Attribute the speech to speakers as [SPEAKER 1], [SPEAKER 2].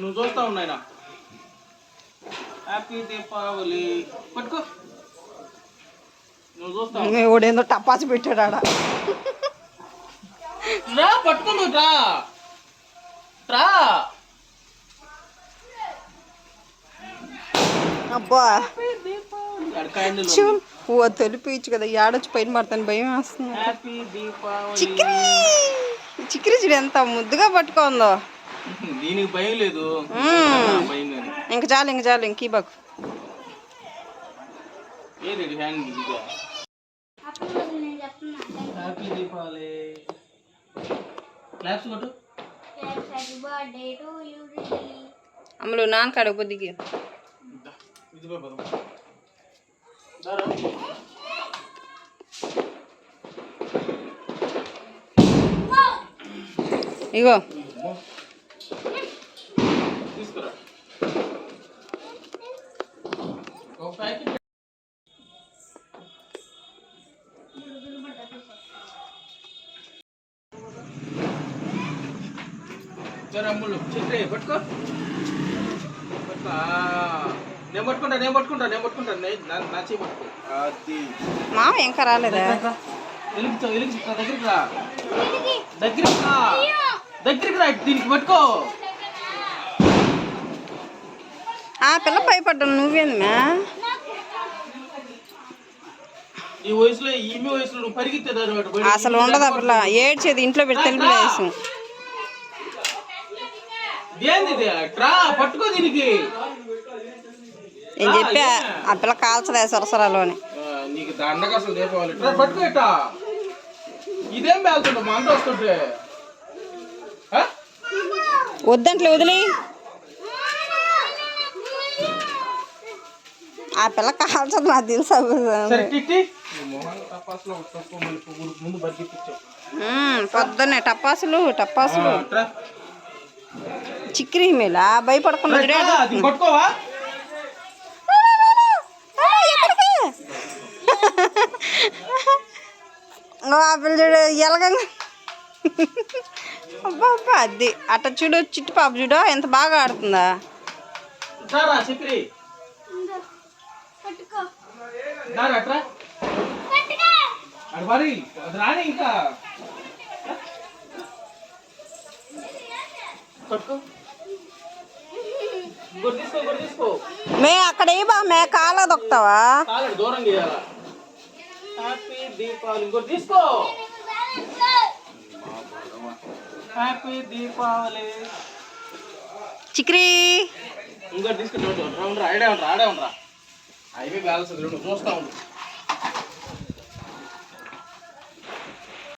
[SPEAKER 1] నువ్వు చూస్తా ఉన్నాయినా హ్యాపీ దీపావళి పట్టుకో. నువ్వు చూస్తావు
[SPEAKER 2] ఓడేందో టపాసి పెట్టాడు ఆడ.
[SPEAKER 1] రా పట్టుకో నువ్వు రా. రా.
[SPEAKER 2] అబ్బా. ఓ తొలిపించు కదా ఏడొచ్చి పైన పడతాను భయం వేస్తుంది. చిక్కిరి! చిక్కిరి చూడు ఎంత ముద్దుగా పట్టుకుందో.
[SPEAKER 1] దీనికి భయం లేదు.
[SPEAKER 2] ఇంక చాలు ఇంక చాలు ఇంక
[SPEAKER 1] కొట్టు.
[SPEAKER 2] అమ్మలు నాన్న కాడ కొద్దిగా
[SPEAKER 1] దా, ఇది పోయి పదం. దారా.
[SPEAKER 2] ఇగో.
[SPEAKER 1] తీసుకురా. ఒక ప్యాకెట్ చిట్టే పట్టుకో. నేను పట్టుకుంటా నేను పట్టుకుంటా నేను పట్టుకుంటా. నే- చేయి పట్టుకో. అది.
[SPEAKER 2] మామ ఇంకా రాలేదా?
[SPEAKER 1] వెలిగించా వెలిగించా దగ్గరికి రా దగ్గరికి రా. దగ్గరికి రా దీనికి పట్టుకో.
[SPEAKER 2] ఆ పిల్ల భయపడ్డాను. నువ్వేంది మ్యా
[SPEAKER 1] ఈ వయసులో ఈమె వయసులో నువ్వు పరిగెత్తేదారు వాడు బయటికి.
[SPEAKER 2] అసలు ఉండదు ఆ పిల్ల. ఏడ్చేది ఇంట్లో పెట్టి తెలుపు వేసాం. నేను చెప్పా? ఆ పిల్ల కాల్చలే సరసరాలోని.
[SPEAKER 1] నీకు దండగా అసలు దీపావళి. ట్రా పట్టుకో ఇట్ట. ఇదేం వెళ్తుండ మా అంత వస్తుంటే? ఆ?
[SPEAKER 2] వద్దంట్లే వదిలి ఆ పిల్ల కాల్చదు నాకు తెలుసా
[SPEAKER 1] ముందు
[SPEAKER 2] పొద్దున్నే టపాసులు టపాసులు. చిక్కిరి మేళ భయపడకుండా ఆ, పిల్ల చూడు ఎలగంగా. అబ్బా అబ్బా అది. అట్ట చూడు చిట్టు పాప చూడు ఎంత బాగా ఆడుతుందా.
[SPEAKER 1] అడు మరి అది రాని ఇంకా.
[SPEAKER 2] మే అక్కడ బా మే కాళ్ళ దొక్కుతావా?
[SPEAKER 1] దూరం చేయాలా? హ్యాపీ దీపావళి ఇంకోటి తీసుకో. హ్యాపీ దీపావళి
[SPEAKER 2] చిక్రీ.
[SPEAKER 1] ఇంకోటి తీసుకుంటే రౌండ్ రా ఆడే ఉండరా ఆడే ఉండరా. అయిపోయి బ్యాలెన్స్ చూస్తా ఉంటాం